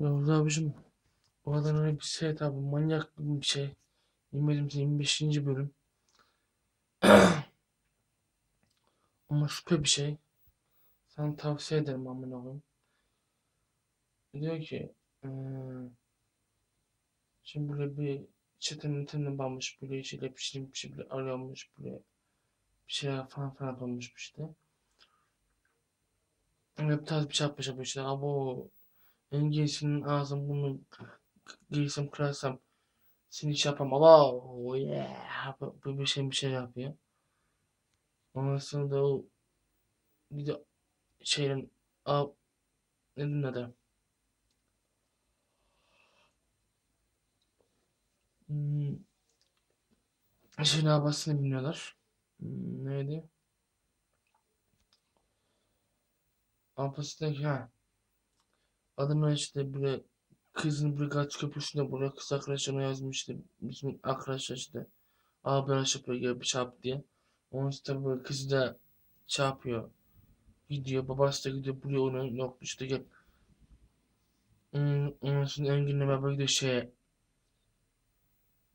Yavuz abicim o adam öyle bir şey tabi manyak bir şey. Yemedim 25. bölüm. Ama süper bir şey. Sana tavsiye ederim amına koyayım. Diyor ki eee, şimdi böyle bir çetenin tenine bağlamış böyle şeyle pişirip pişirip böyle arıyormuş böyle bir şeyler falan falan yapılmış işte. Öyle bir tarz bir şey yapmış yapmış işte. Abo engelsin ağzım bunu giysem kırarsam seni hiç yapamam. Aba oh yeah. Bu bir şey bir şey yapıyor. Ondan sonra da o bir de şeyin a ne adı? Hmm, şeyin abasını bilmiyorlar. Hmm, neydi? Abası da. Adamlar işte böyle kızın Brigat Köprüsü'nde buraya kız arkadaşlarına yazmıştı. Bizim arkadaşlar işte. Abi ben yapıyor bir şey yap diye. Onun işte böyle kızı da şey yapıyor. Gidiyor. Babası da gidiyor. Buraya onu yok işte gel. Ondan sonra Engin'le beraber gidiyor şeye.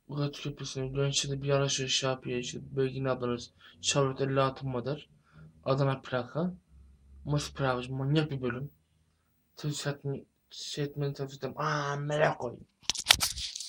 Brigat Köprüsü'ne. Gençte bir araç şey yapıyor. İşte Belgin ablanız. Charlotte 56 model. Adana plaka. Nasıl plaka? Manyak bir bölüm. Tavsiye etmeyi tavsiye ederim. Aaa merak koyayım.